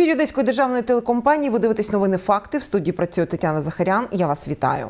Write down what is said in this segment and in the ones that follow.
Ефірі Одеської державної телекомпанії ви дивитесь новини факти. В студії працює Тетяна Захарян. Я вас вітаю.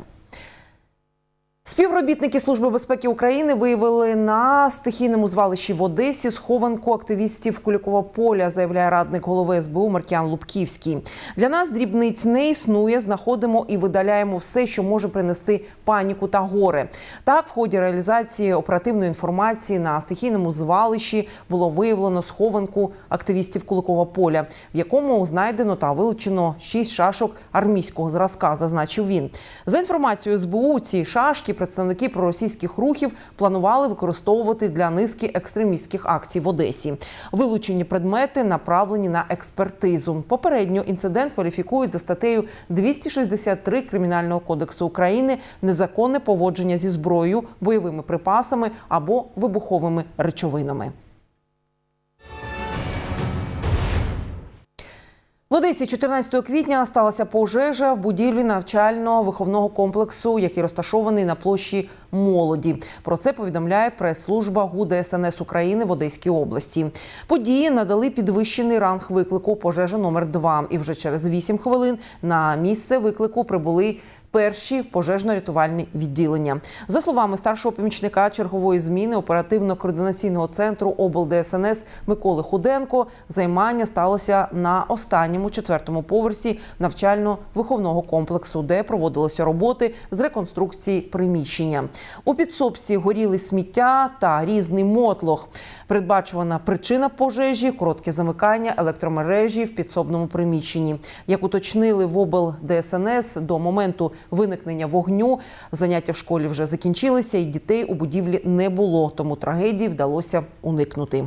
Співробітники Служби безпеки України виявили на стихійному звалищі в Одесі схованку активістів Кулікова поля, заявляє радник голови СБУ Маркіан Лубківський. Для нас дрібниць не існує. Знаходимо і видаляємо все, що може принести паніку та горе. Так, в ході реалізації оперативної інформації на стихійному звалищі було виявлено схованку активістів Куликова поля, в якому знайдено та вилучено шість шашок армійського зразка, зазначив він. За інформацією СБУ, ці шашки представники проросійських рухів планували використовувати для низки екстремістських акцій в Одесі. Вилучені предмети направлені на експертизу. Попередньо інцидент кваліфікують за статтею 263 Кримінального кодексу України незаконне поводження зі зброєю, бойовими припасами або вибуховими речовинами. В Одесі 14 квітня сталася пожежа в будівлі навчально-виховного комплексу, який розташований на площі молоді. Про це повідомляє прес-служба ГУД СНС України в Одеській області. Події надали підвищений ранг виклику пожежа номер 2 І вже через 8 хвилин на місце виклику прибули перші пожежно-рятувальні відділення. За словами старшого помічника чергової зміни оперативно-координаційного центру облдсНС Миколи Худенко, займання сталося на останньому четвертому поверсі навчально-виховного комплексу, де проводилися роботи з реконструкції приміщення. У підсобці горіли сміття та різний мотлох. Передбачувана причина пожежі коротке замикання електромережі в підсобному приміщенні. Як уточнили в обл ДСНС до моменту виникнення вогню, заняття в школі вже закінчилися, і дітей у будівлі не було, тому трагедії вдалося уникнути.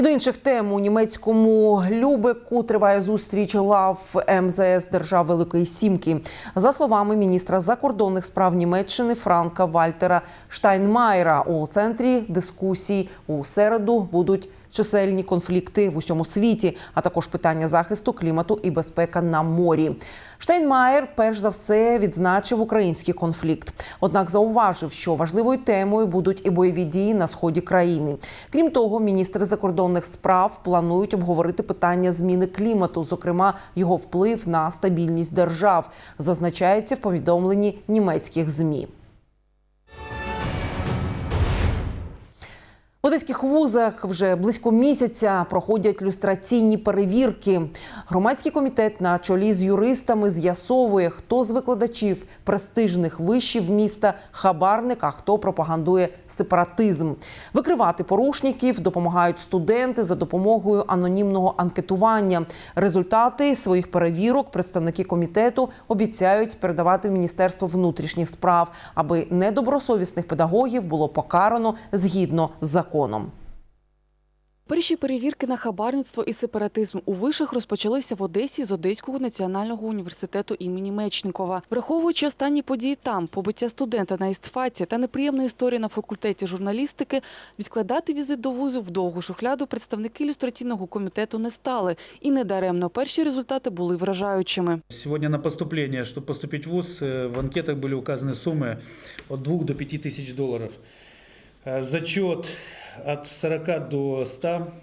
І до інших тем у німецькому Любеку триває зустріч лав МЗС держав Великої Сімки. За словами міністра закордонних справ Німеччини Франка Вальтера Штайнмайера, у центрі дискусій у середу будуть чисельні конфлікти в усьому світі, а також питання захисту клімату і безпека на морі. Штайнмаєр перш за все відзначив український конфлікт. Однак зауважив, що важливою темою будуть і бойові дії на сході країни. Крім того, міністри закордонних справ планують обговорити питання зміни клімату, зокрема його вплив на стабільність держав, зазначається в повідомленні німецьких змі. В одеських вузах вже близько місяця проходять люстраційні перевірки. Громадський комітет на чолі з юристами з'ясовує, хто з викладачів престижних вишів міста хабарник, а хто пропагандує сепаратизм. Викривати порушників допомагають студенти за допомогою анонімного анкетування. Результати своїх перевірок представники комітету обіцяють передавати в Міністерство внутрішніх справ, аби недобросовісних педагогів було покарано згідно з законом. Перші перевірки на хабарництво і сепаратизм у вишах розпочалися в Одесі з Одеського національного університету імені Мечникова. Враховуючи останні події там, побиття студента на істфаці та неприємну історію на факультеті журналістики, відкладати візит до вузу в довгу шухляду представники ілюстраційного комітету не стали. І недаремно перші результати були вражаючими. Сегодня на поступление, чтобы поступить в ВУЗ, э, в анкетах были указаны суммы от 2 до 5 тысяч долларов. Э, Зачет от 40 до 100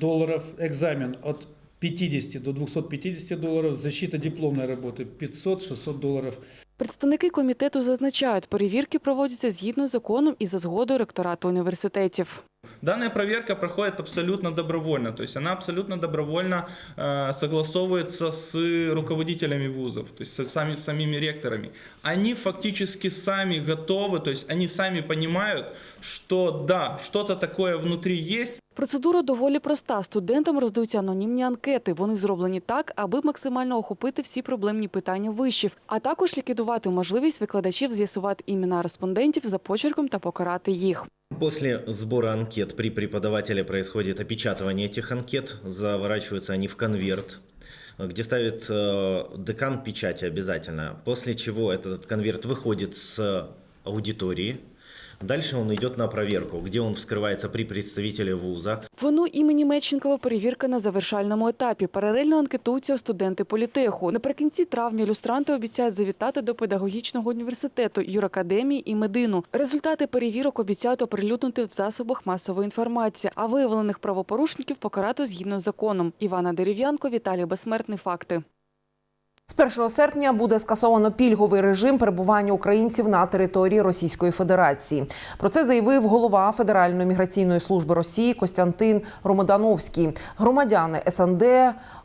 долларов, экзамен от 50 до 250 долларов, защита дипломной работы 500-600 долларов. Представники комітету зазначають, перевірки проводяться згідно з законом і за згодою ректорату університетів. Данная проверка проходит абсолютно добровольно, то есть она абсолютно добровольно э, согласовывается с руководителями вузов, то есть со сами, самими ректорами. Они фактически сами готовы, то есть они сами понимают, что да, что-то такое внутри есть, Процедура доволі проста. Студентам роздаються анонімні анкети. Вони зроблені так, аби максимально охопити всі проблемні питання вишів, а також ліквідувати можливість викладачів з'ясувати імена респондентів за почерком та покарати їх. После сбора анкет при преподавателе происходит опечатывание этих анкет, заворачиваются они в конверт, где ставит э, декан печати обязательно, после чего этот конверт выходит с аудитории, Дальше он идет на проверку, где он вскрывается при представителе вуза. Воно імені Мечникова перевірка на завершальному етапі. Паралельно анкетуються студенти політеху. Наприкінці травня ілюстранти обіцяють завітати до педагогічного університету, юракадемії і медину. Результати перевірок обіцяють оприлюднити в засобах масової інформації, а виявлених правопорушників покарати згідно з законом. Івана Дерев'янко, Віталій Безсмертний. Факти. З 1 серпня буде скасовано пільговий режим перебування українців на території Російської Федерації. Про це заявив голова Федеральної міграційної служби Росії Костянтин Ромодановський. Громадяни СНД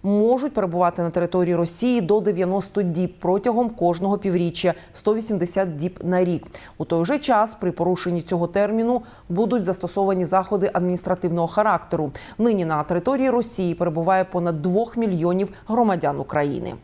можуть перебувати на території Росії до 90 діб протягом кожного півріччя, 180 діб на рік. У той же час при порушенні цього терміну будуть застосовані заходи адміністративного характеру. Нині на території Росії перебуває понад 2 мільйонів громадян України.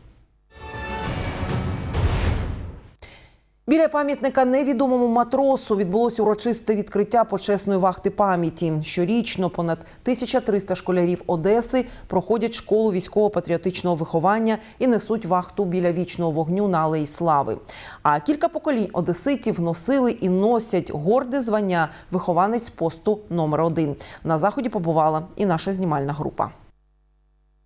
Біля пам'ятника невідомому матросу відбулося урочисте відкриття почесної вахти пам'яті. Щорічно понад 1300 школярів Одеси проходять школу військово-патріотичного виховання і несуть вахту біля вічного вогню на Алеї Слави. А кілька поколінь одеситів носили і носять горде звання вихованець посту номер один. На заході побувала і наша знімальна група.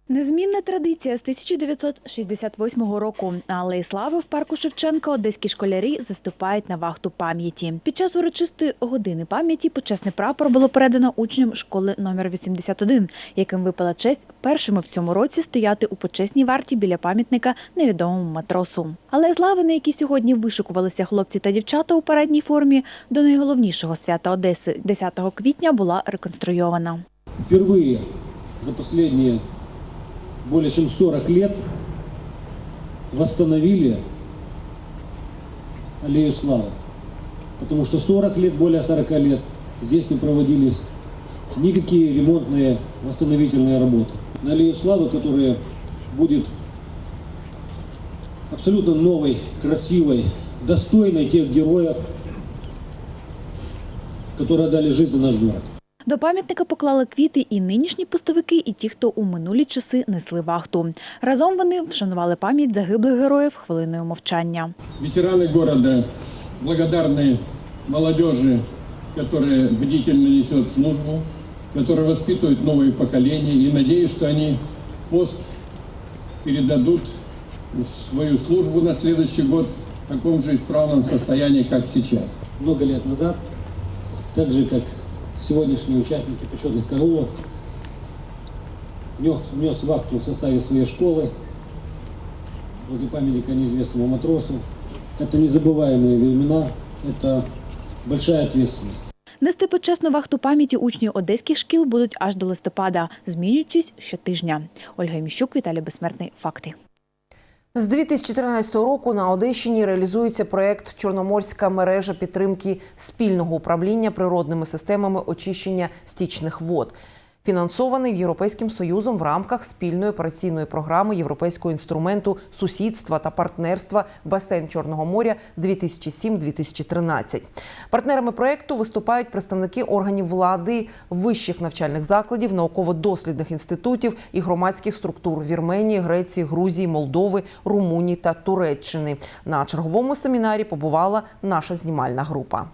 Незмінна традиція з 1968 року. Алеї Слави в парку Шевченка одеські школярі заступають на вахту пам'яті. Під час урочистої години пам'яті почесний прапор було передано учням школи номер 81, яким випала честь першими в цьому році стояти у почесній варті біля пам'ятника невідомому матросу. Алея Слави, на якій сьогодні вишикувалися хлопці та дівчата у парадній формі, до найголовнішого свята Одеси 10 квітня була реконструйована. впервые за последние более чем 40 лет восстановили аллею славы. Потому что 40 лет, более 40 лет здесь не проводились никакие ремонтные восстановительные работы. На аллею славы, которая будет абсолютно новой, красивой, достойной тех героев, которые дали жизнь за наш город. До пам'ятника поклали квіти і нинішні постовики, і ті, хто у минулі часи несли вахту. Разом вони вшанували пам'ять загиблих героїв хвилиною мовчання. ветераны города благодарны молодежи, которая бдительно несет службу, которая воспитывает новые поколения. И надеюсь, что они пост передадут свою службу на следующий год в таком же исправном состоянии, как сейчас. много лет назад, так же как сегодняшние участники почетных караулов, нес, нес вахту в составе своей школы возле памятника неизвестному матросу. Это незабываемые времена, это большая ответственность. Нести почесну вахту пам'яті учні одеських шкіл будуть аж до листопада, змінюючись щотижня. Ольга Міщук, Віталій Безсмертний. Факти. З 2014 року на Одещині реалізується проект Чорноморська мережа підтримки спільного управління природними системами очищення стічних вод. Фінансований Європейським Союзом в рамках спільної операційної програми Європейського інструменту сусідства та партнерства Басейн Чорного моря 2007-2013. Партнерами проекту виступають представники органів влади, вищих навчальних закладів, науково-дослідних інститутів і громадських структур Вірменії, Греції, Грузії, Молдови, Румунії та Туреччини. На черговому семінарі побувала наша знімальна група.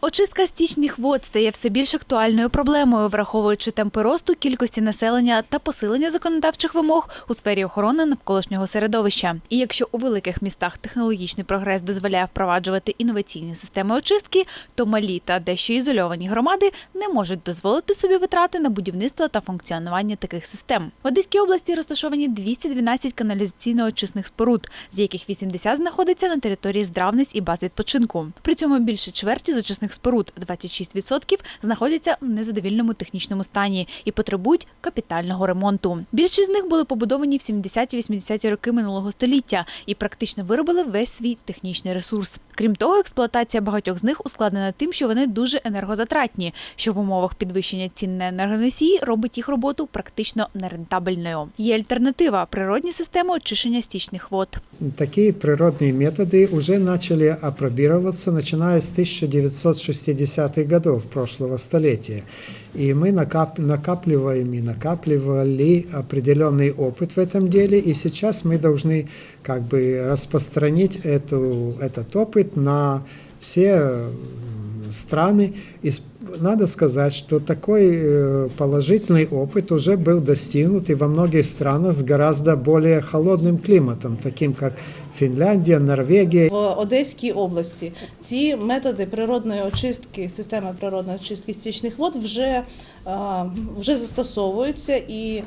Очистка стічних вод стає все більш актуальною проблемою, враховуючи темпи росту кількості населення та посилення законодавчих вимог у сфері охорони навколишнього середовища. І якщо у великих містах технологічний прогрес дозволяє впроваджувати інноваційні системи очистки, то малі та дещо ізольовані громади не можуть дозволити собі витрати на будівництво та функціонування таких систем. В Одеській області розташовані 212 каналізаційно-очисних споруд, з яких 80 знаходиться на території здравниць і баз відпочинку. При цьому більше чверті з очисних споруд 26% знаходяться в незадовільному технічному стані і потребують капітального ремонту. Більшість з них були побудовані в 70-80-ті роки минулого століття і практично виробили весь свій технічний ресурс. Крім того, експлуатація багатьох з них ускладнена тим, що вони дуже енергозатратні, що в умовах підвищення цін на енергоносії робить їх роботу практично нерентабельною. Є альтернатива природні системи очищення стічних вод. Такие природные методы уже начали апробироваться, начиная с 1960-х годов прошлого столетия. И мы накап- накапливаем и накапливали определенный опыт в этом деле, и сейчас мы должны как бы распространить эту, этот опыт на все м, страны. И с- надо сказать, что такой э, положительный опыт уже был достигнут и во многих странах с гораздо более холодным климатом, таким как Финляндия, Норвегия. В Одеській області ці методи природної очистки, системи природної очистки стічних вод вже, е, вже застосовуються і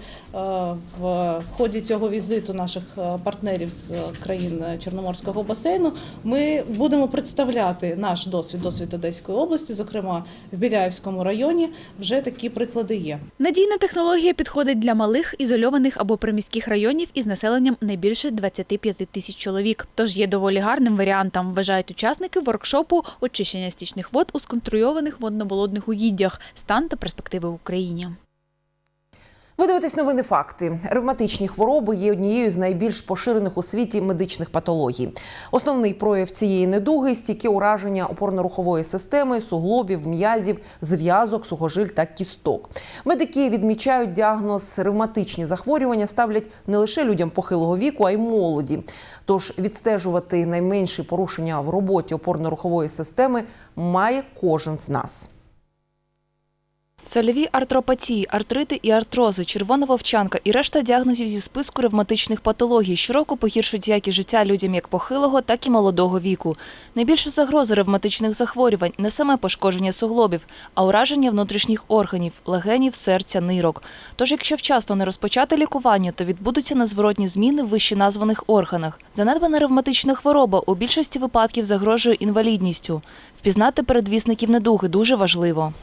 в ході цього візиту наших партнерів з країн Чорноморського басейну ми будемо представляти наш досвід, досвід Одеської області, зокрема в Біляївському районі, вже такі приклади є. Надійна технологія підходить для малих, ізольованих або приміських районів із населенням не більше 25 тисяч чоловік. Тож є доволі гарним варіантом, вважають учасники воркшопу очищення стічних вод у сконструйованих водноболотних угіддях, стан та перспективи Україні. Ви дивитесь новини факти. Ревматичні хвороби є однією з найбільш поширених у світі медичних патологій. Основний прояв цієї недуги стійке ураження опорно-рухової системи, суглобів, м'язів, зв'язок, сухожиль та кісток. Медики відмічають діагноз ревматичні захворювання ставлять не лише людям похилого віку, а й молоді. Тож відстежувати найменші порушення в роботі опорно-рухової системи має кожен з нас. Цольові артропатії, артрити і артрози, червона вовчанка і решта діагнозів зі списку ревматичних патологій щороку погіршують якість життя людям як похилого, так і молодого віку. Найбільша загроза ревматичних захворювань не саме пошкодження суглобів, а ураження внутрішніх органів, легенів, серця, нирок. Тож, якщо вчасно не розпочати лікування, то відбудуться незворотні зміни в вищеназваних органах. Занедбана ревматична хвороба у більшості випадків загрожує інвалідністю. Впізнати передвісників недуги дуже важливо.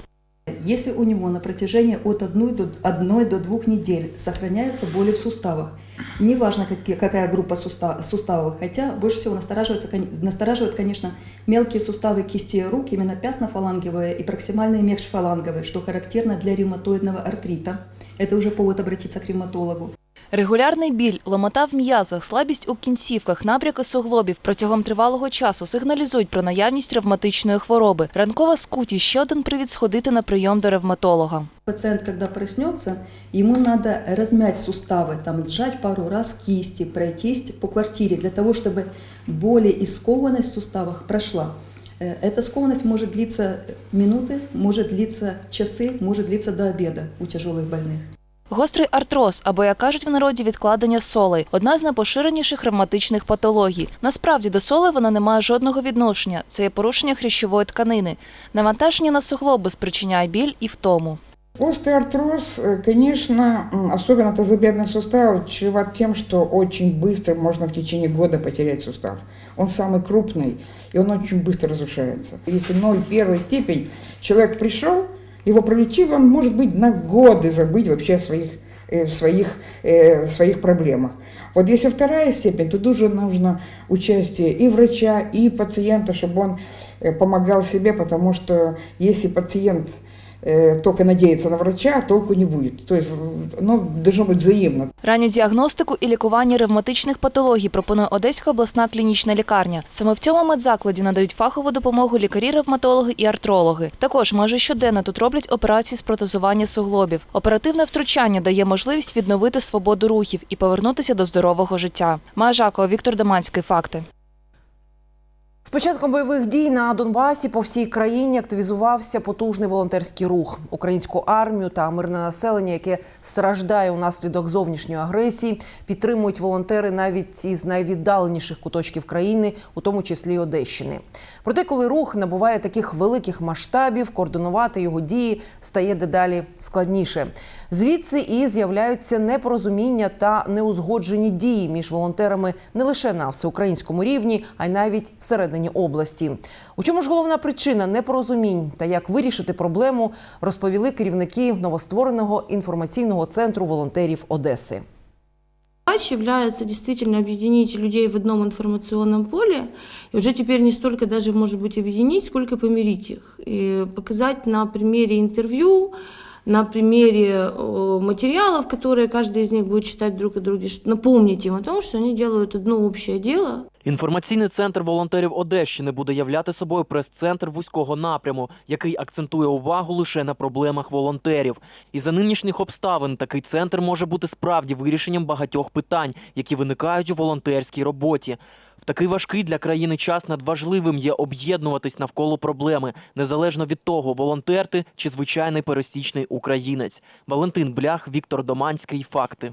Если у него на протяжении от 1 до, 1 до 2 недель сохраняются боли в суставах, неважно какие- какая группа суста- суставов, хотя больше всего настораживается, настораживают, конечно, мелкие суставы кисти рук, именно пястно-фаланговые и проксимальные межфаланговые, что характерно для ревматоидного артрита. Это уже повод обратиться к ревматологу. Регулярний біль, ломота в м'язах, слабість у кінцівках, набряки суглобів протягом тривалого часу сигналізують про наявність ревматичної хвороби. Ранкова скутість – ще один привід сходити на прийом до ревматолога. Пациент, когда проснется, ему надо размять суставы, там, сжать пару раз кисти, пройтись по квартире для того, чтобы боли и скованность в суставах прошла. Э, Эта скованность может длиться минуты, может длиться часы, может длиться до обеда у тяжелых больных. Гострий артроз, або, як кажуть в народі, відкладення солей – одна з найпоширеніших ревматичних патологій. Насправді до солей вона не має жодного відношення. Це є порушення хрящової тканини. Навантаження на суглоби спричиняє біль і втому. Остеоартроз, э, конечно, м, особенно тазобедренных суставов, чреват тем, что очень быстро можно в течение года потерять сустав. Он самый крупный, и он очень быстро разрушается. Если 0 первой степень, человек пришел, его пролечил, он может быть на годы забыть вообще о своих, э, своих, э, своих проблемах. Вот если вторая степень, то тоже нужно участие и врача, и пациента, чтобы он э, помогал себе, потому что если пациент э, только надеяться на врача, толку не будет. То в- ну, должно быть. Ранню діагностику і лікування ревматичних патологій пропонує Одеська обласна клінічна лікарня. Саме в цьому медзакладі надають фахову допомогу лікарі-ревматологи і артрологи. Також майже щоденно тут роблять операції з протезування суглобів. Оперативне втручання дає можливість відновити свободу рухів і повернутися до здорового життя. Майя Жакова, Віктор Даманський. Факти. З початком бойових дій на Донбасі по всій країні активізувався потужний волонтерський рух. Українську армію та мирне населення, яке страждає унаслідок зовнішньої агресії, підтримують волонтери навіть із найвіддаленіших куточків країни, у тому числі Одещини. Проте, коли рух набуває таких великих масштабів, координувати його дії стає дедалі складніше. Звідси і з'являються непорозуміння та неузгоджені дії між волонтерами не лише на всеукраїнському рівні, а й навіть всередині області. У чому ж головна причина непорозумінь та як вирішити проблему, розповіли керівники новоствореного інформаційного центру волонтерів Одеси. Задача является действительно объединить людей в одном информационном поле, и уже теперь не столько даже, может быть, объединить, сколько помирить их. И показать на примере интервью, на примере э, материалов, которые каждый из них будет читать друг о друге, что- напомнить им о том, что они делают одно общее дело. Інформаційний центр волонтерів Одещини буде являти собою прес-центр вузького напряму, який акцентує увагу лише на проблемах волонтерів. І за нинішніх обставин такий центр може бути справді вирішенням багатьох питань, які виникають у волонтерській роботі. В такий важкий для країни час надважливим є об'єднуватись навколо проблеми, незалежно від того, волонтер ти чи звичайний пересічний українець. Валентин Блях, Віктор Доманський. Факти.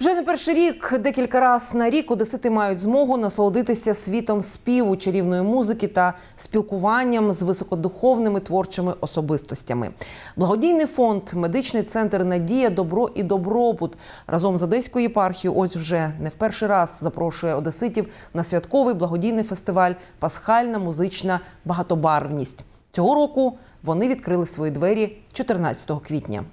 Вже не перший рік, декілька раз на рік одесити мають змогу насолодитися світом співу, чарівної музики та спілкуванням з високодуховними творчими особистостями. Благодійний фонд, медичний центр Надія, добро і добробут разом з Одеською єпархією ось вже не в перший раз запрошує одеситів на святковий благодійний фестиваль Пасхальна музична багатобарвність. Цього року вони відкрили свої двері 14 квітня.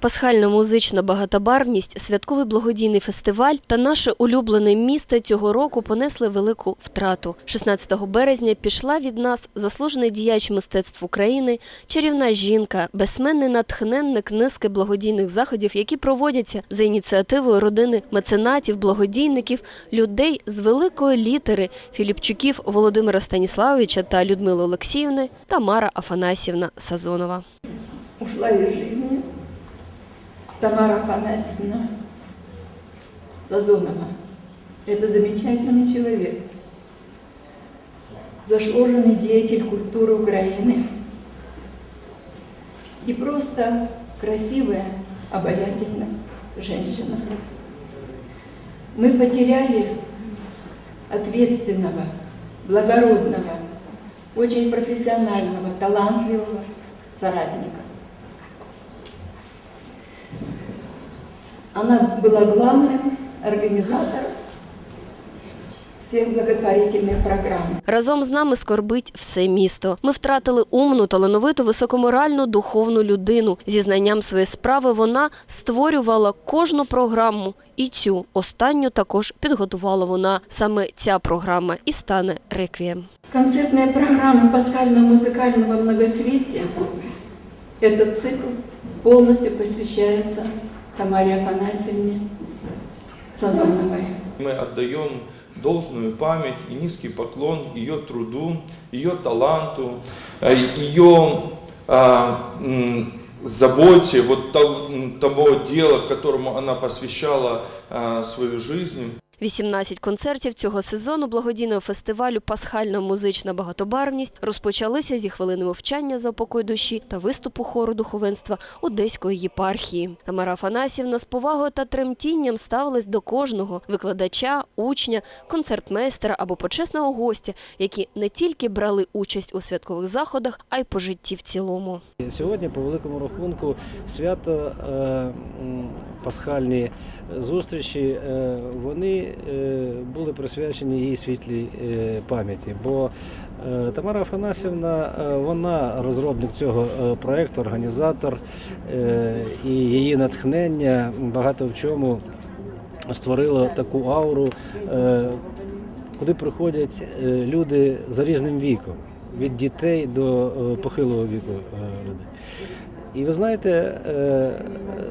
Пасхальна музична багатобарвність, святковий благодійний фестиваль та наше улюблене місто цього року понесли велику втрату. 16 березня пішла від нас заслужений діяч мистецтв України, чарівна жінка, безсменний натхненник низки благодійних заходів, які проводяться за ініціативою родини меценатів, благодійників, людей з великої літери Філіпчуків Володимира Станіславовича та Людмили Олексіївни Тамара Афанасьівна Сазонова. ушла из жизни Тамара Афанасьевна Сазонова. Это замечательный человек, заслуженный деятель культуры Украины и просто красивая, обаятельная женщина. Мы потеряли ответственного, благородного, очень профессионального, талантливого соратника. Она была главным организатором всех благотворительных программ. Разом з нами скорбить все місто. Ми втратили умну, талановиту, високоморальну, духовну людину. Зі знанням своєї справи вона створювала кожну програму. І цю останню також підготувала вона. Саме ця програма і стане реквієм. Концертная программа пасхально-музыкального многоцветия, этот цикл полностью посвящается Тамаре Афанасьевне Сазоновой. Мы отдаем должную память и низкий поклон ее труду, ее таланту, ее заботе, вот того, того дела, которому она посвящала а, свою жизнь. 18 концертів цього сезону благодійного фестивалю Пасхальна музична багатобарвність розпочалися зі хвилини мовчання за упокой душі та виступу хору духовенства Одеської єпархії. Тамара Афанасівна з повагою та тремтінням ставилась до кожного викладача, учня, концертмейстера або почесного гостя, які не тільки брали участь у святкових заходах, а й по житті в цілому. Сьогодні, по великому рахунку, свято е, пасхальні зустрічі, е, вони були присвячені її світлій е, пам'яті. Бо е, Тамара Афанасівна, е, вона розробник цього е, проєкту, організатор, е, і її натхнення багато в чому створило таку ауру, е, куди приходять е, люди за різним віком, від дітей до е, похилого віку е, людей. І ви знаєте, е,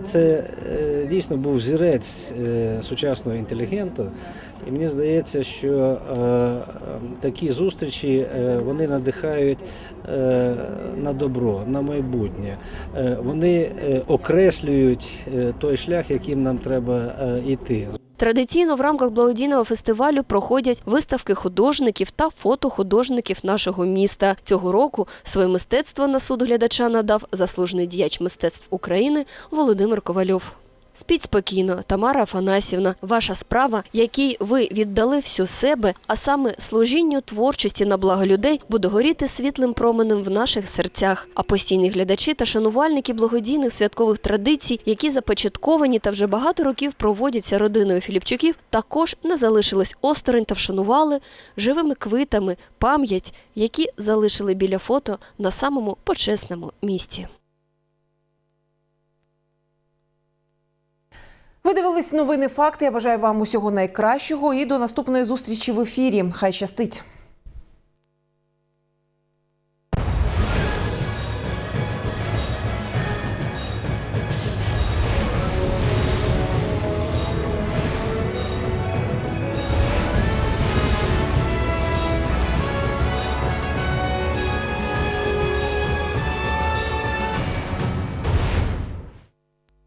це е, дійсно був зірець е, сучасного інтелігента. І мені здається, що е, такі зустрічі вони надихають на добро, на майбутнє. Вони окреслюють той шлях, яким нам треба йти. Традиційно в рамках благодійного фестивалю проходять виставки художників та фото художників нашого міста. Цього року своє мистецтво на суд глядача надав заслужений діяч мистецтв України Володимир Ковальов. Спіть спокійно, Тамара Афанасівна, ваша справа, якій ви віддали всю себе, а саме служінню творчості на благо людей, буде горіти світлим променем в наших серцях. А постійні глядачі та шанувальники благодійних святкових традицій, які започатковані та вже багато років проводяться родиною Філіпчуків, також не залишились осторонь та вшанували живими квитами пам'ять, які залишили біля фото на самому почесному місці. Ви дивились новини факти. Я бажаю вам усього найкращого і до наступної зустрічі в ефірі. Хай щастить.